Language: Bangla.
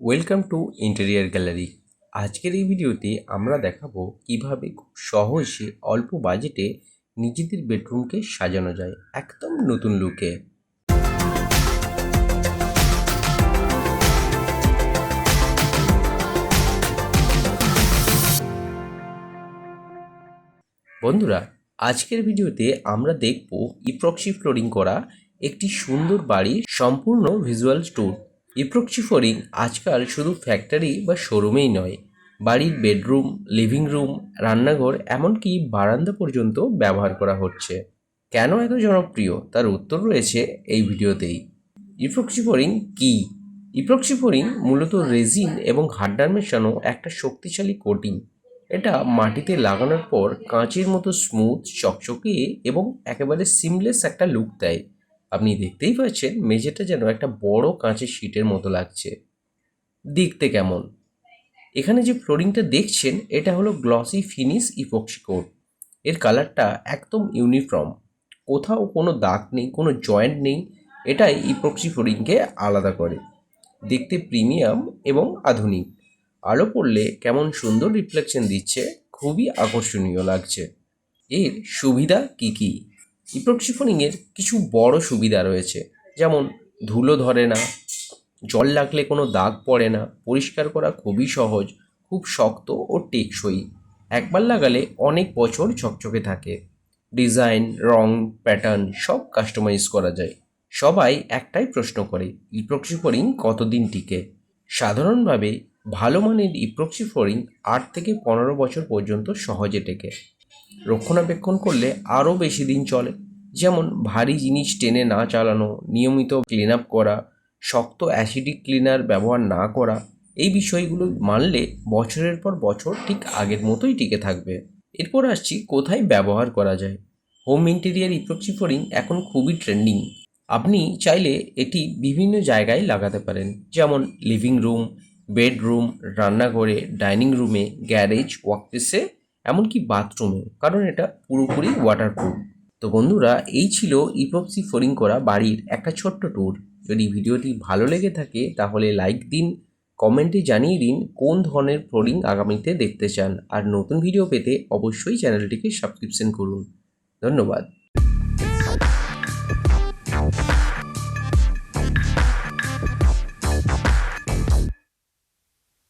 ওয়েলকাম টু ইন্টেরিয়ার গ্যালারি আজকের এই ভিডিওতে আমরা দেখাবো কীভাবে খুব সহজে অল্প বাজেটে নিজেদের বেডরুমকে সাজানো যায় একদম নতুন লুকে বন্ধুরা, আজকের ভিডিওতে আমরা দেখব ইপ্রক্সি ফ্লোরিং করা একটি সুন্দর বাড়ির সম্পূর্ণ ভিজুয়াল ট্যুর ইপ্রক্সি ফ্লোরিং আজকাল শুধু ফ্যাক্টরি বা শোরুমেই নয়, বাড়ির বেডরুম লিভিং রুম রান্নাঘর, এমনকি বারান্দা পর্যন্ত ব্যবহার করা হচ্ছে। কেন এত জনপ্রিয়? তার উত্তর রয়েছে এই ভিডিওতেই। ইপ্রক্সি ফ্লোরিং কী? ইপ্রক্সি ফ্লোরিং মূলত রেজিন এবং হাড্ডার মেশানো একটা শক্তিশালী কোটিং এটা মাটিতে লাগানোর পর কাঁচের মতো স্মুথ চকচকে এবং একেবারে সিমলেস একটা লুক দেয়। আপনি দেখতেই পাচ্ছেন মেঝেটা যেন একটা বড় কাঁচের শিটের মতো লাগছে। দেখতে কেমন? এখানে যে ফ্লোরিংটা দেখছেন, এটা হলো গ্লসি ফিনিশ ইপক্সি কোট। এর কালারটা একদম ইউনিফর্ম। কোথাও কোনো দাগ নেই, কোনো জয়েন্ট নেই, এটাই ইপক্সি ফ্লোরিংকে আলাদা করে। দেখতে প্রিমিয়াম এবং আধুনিক। আলো পড়লে কেমন সুন্দর রিফ্লেকশন দিচ্ছে, খুবই আকর্ষণীয় লাগছে। এর সুবিধা কী কী? ইপ্রক্সিফোনিংয়ের কিছু বড় সুবিধা রয়েছে। যেমন ধুলো ধরে না, জল লাগলে কোনো দাগ পড়ে না, পরিষ্কার করা খুবই সহজ, খুব শক্ত ও টেকসই। একবার লাগালে অনেক বছর ঝকঝকে থাকে। ডিজাইন, রং, প্যাটার্ন সব কাস্টমাইজ করা যায়। সবাই একটাই প্রশ্ন করে ইপ্রক্সি ফোরিং কতদিন টিকে? সাধারণভাবে ভালো মানের ইপ্রক্সি ফ্লোরিং আট থেকে পনেরো বছর পর্যন্ত সহজে টেকে। রক্ষণাবেক্ষণ করলে আরও বেশি দিন চলে। যেমন ভারী জিনিস টেনে না চালানো, নিয়মিত ক্লিন আপ করা, শক্ত অ্যাসিডিক ক্লিনার ব্যবহার না করা, এই বিষয়গুলো মানলে বছরের পর বছর ঠিক আগের মতোই টিকে থাকবে। এরপর আসছি কোথায় ব্যবহার করা যায়। হোম ইন্টেরিয়ার ইপ্রক্সি ফ্লোরিং এখন খুবই ট্রেন্ডিং আপনি চাইলে এটি বিভিন্ন জায়গায় লাগাতে পারেন। যেমন লিভিং রুম বেডরুম রান্নাঘরে ডাইনিং রুমে গ্যারেজ ওয়ার্কপ্লেসে এমনকি বাথরুমে কারণ এটা পুরোপুরি ওয়াটারপ্রুফ তো বন্ধুরা, এই ছিল ইপক্সি ফোরিং করা বাড়ির একটা ছোট্ট ট্যুর যদি ভিডিওটি ভালো লেগে থাকে, তাহলে লাইক দিন কমেন্টে জানিয়ে দিন কোন ধরনের ফ্লোরিং আগামীতে দেখতে চান। আর নতুন ভিডিও পেতে অবশ্যই চ্যানেলটিকে সাবস্ক্রিপশন করুন। ধন্যবাদ।